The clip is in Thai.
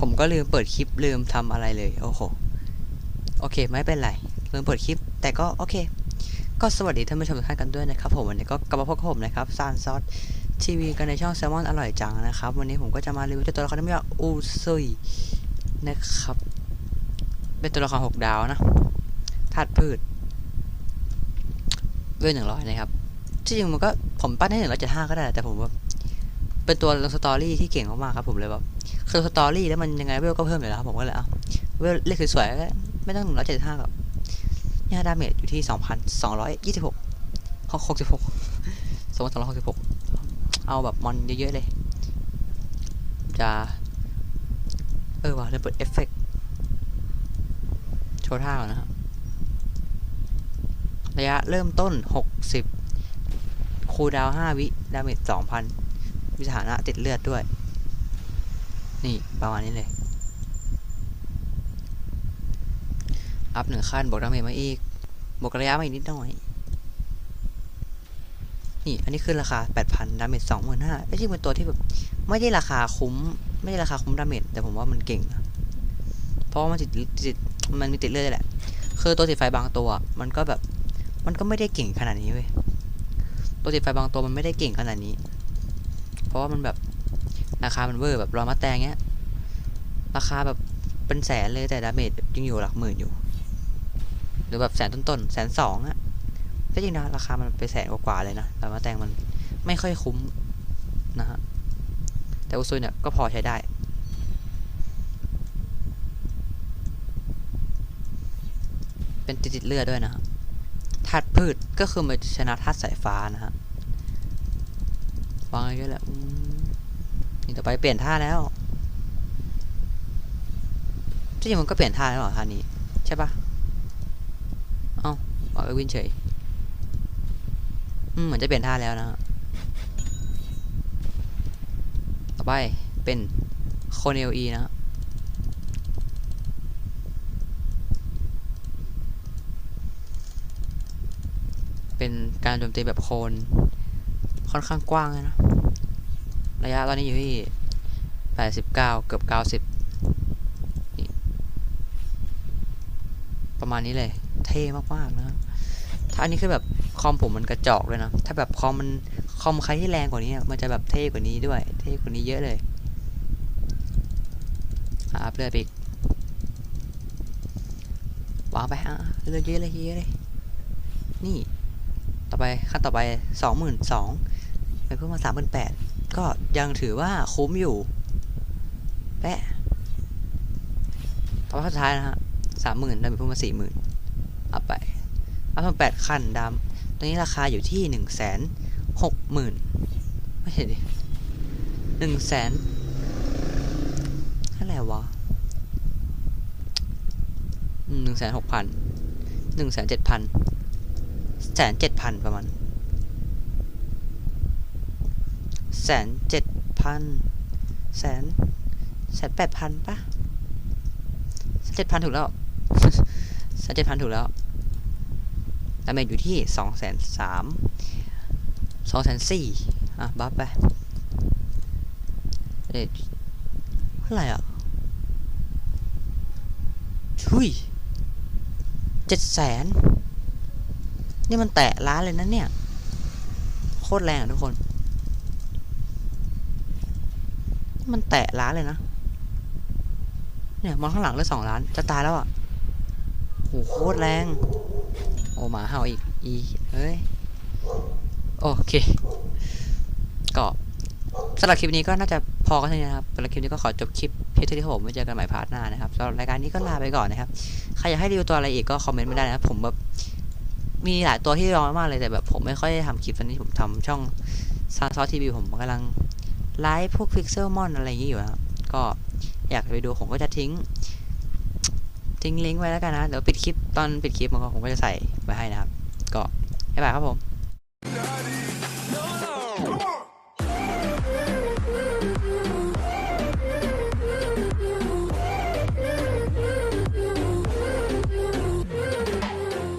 ผมก็ลืมเปิดคลิปลืมทำอะไรเลย โอ้โห โอเค ไม่เป็นไร ลืมเปิดคลิป แต่ก็โอเค ก็สวัสดีท่านผู้ชมทุกท่านกันด้วยนะครับ ผมวันนี้ก็กลับมาพบกับผมนะครับซานซอสทีวีกันในช่องแซลมอนอร่อยจังนะครับ วันนี้ผมก็จะมารีวิวตัวละครที่มีว่าอูซุยนะครับ เป็นตัวละครหกดาวนะธาตุพืชด้วยหนึ่งร้อยนะครับที่จริงมันก็ผมปั้นให้หนึ่งร้อยเจ็ดห้าก็ได้ แต่ผมว่า เป็นตัวลงสตอรี่ที่เก่งมากๆครับผมเลยแบบคือสตอรี่แล้วมันยังไงเวลก็เพิ่มอยู่แล้วครับผมก็เลยเอาเวลเลขสวยๆไม่ต้องหนึ่งร้อยเจ็ดห้ากับเนี่ยดาเมจอยู่ที่สองพันสองร้อยยี่สิบหกหกสิบหกสองพันสองร้อยหกสิบหกเอาแบบมอนเยอะๆเลย จะเออว่ะเลยเปิดเอฟเฟกต์โชว์ท่าก่อนนะครับระยะเริ่มต้น 60 คูลดาว 5 วิ ดาเมจ 2,000 มีสถานะติดเลือดด้วย นี่ประมาณนี้เลย อัพหนึ่งขั้นบวกดาเมจมาอีก บวกระยะมาอีกนิดหน่อย นี่อันนี้คือราคา 8,000 ดาเมจ25,000ไม่ใช่เป็นตัวที่แบบไม่ได้ราคาคุ้ม ไม่ได้ราคาคุ้มดาเมจแต่ผมว่ามันเก่งนะเพราะว่ามันติดติดมันมีติดเลือดแหละ คือตัวติดไฟบางตัว มันก็แบบ มันก็ไม่ได้เก่งขนาดนี้เว้ย ตัวติดไฟบางตัวมันไม่ได้เก่งขนาดนี้ ราะว่ามันแบบราคามันเวอร์แบบรอมาแตงเงี้ย ราคาแบบเป็นแสนเลยแต่ดาเมจยังอยู่หลักหมื่นอยู่ หรือแบบแสนต้นๆแสนสองอะก็จริงนะราคามันไปแสนกว่าๆเลยนะรอมาแตงมันไม่ค่อยคุ้มนะฮะ แต่อุซุยเนี่ยก็พอใช้ได้ เป็นติดติดๆเลือดด้วยนะฮะธาตุพืชก็คือมันชนะธาตุสายฟ้านะฮะ วางเยอะแล้วอืมนี่ต่อไปเปลี่ยนท่าแล้วที่จริงมันก็เปลี่ยนท่าแล้วหรอท่านี้ ใช่ปะเอ้าวางไปวินเฉยอืมเหมือนจะเปลี่ยนท่าแล้วนะต่อไปเป็นโคเนลอีนะฮะเป็นการโจมตีแบบโคน ค่อนข้างกว้างเลยนะ ระยะตอนนี้อยู่ที่ 89 เกือบ 90นี่ประมาณนี้เลย เท่มากๆนะถ้าอันนี้คือแบบคอมผมมันกระจอกเลยนะ ถ้าแบบคอมมันคอมใครที่แรงกว่านี้มันจะแบบเท่กว่านี้ด้วย เท่กว่านี้เยอะเลยอัพเลือดอีกวางไปฮะเลือดเยอะเลยเยอะเลย นี่ ต่อไปขั้นต่อไปสองหมื่นสอง เพิ่มมาสามหมื่นแปดก็ยังถือว่าคุ้มอยู่แปะตอนสุดท้ายนะฮะสามหมื่นได้ไปเพิ่มมาสี่หมื่นเอาไปเอาเพิ่มแปดขั้นดำตอนนี้ราคาอยู่ที่หนึ่งแสนหกหมื่นไม่ใช่ดิหนึ่งแสนเท่าไหร่วะหนึ่งแสนหกพันหนึ่งแสนเจ็ดพันแสนเจ็ดพันประมาณ แสนเจ็ดพันแสนแสนแปดพันปะแสนเจ็ดพันถูกแล้วแสนเจ็ดพันถูกแล้วดาเมจอยู่ที่สองแสนสามสองแสนสี่อะ บัฟไปเอ๊ะเท่าไหร่อะชุยเจ็ดแสนนี่มันแตะล้านเลยนะเนี่ย โคตรแรงอะทุกคน มันแตะล้านเลยนะ เนี่ยมองข้างหลังเลยสองล้าน จะตายแล้วอะโหโคตรแรง โอ้หมาเห่าอีก อีเอ้ย โอเค ก็สำหรับคลิปนี้ก็น่าจะพอกันเท่านี้นะครับสำหรับคลิปนี้ก็ขอจบคลิปเพียงเท่านี้ผมไว้เจอกันใหม่พาร์ทหน้านะครับสำหรับรายการนี้ก็ลาไปก่อนนะครับ ใครอยากให้รีวิวตัวอะไรอีกก็คอมเมนต์มาได้นะครับผมแบบมีหลายตัวที่รองมากเลยแต่แบบผมไม่ค่อยได้ทำคลิปตอนนี้ผมทำช่องซานซอทีวีผมกำลัง ไลฟ์พวกพิกเซลมอนอะไรอย่างนี้อยู่ครับก็อยากไปดูผมก็จะทิ้ง ทิ้งลิงก์ไว้แล้วกันนะเดี๋ยวปิดคลิปตอนปิดคลิปมันก็ผมก็จะใส่ไว้ให้นะครับ ก็บ๊ายบายครับผม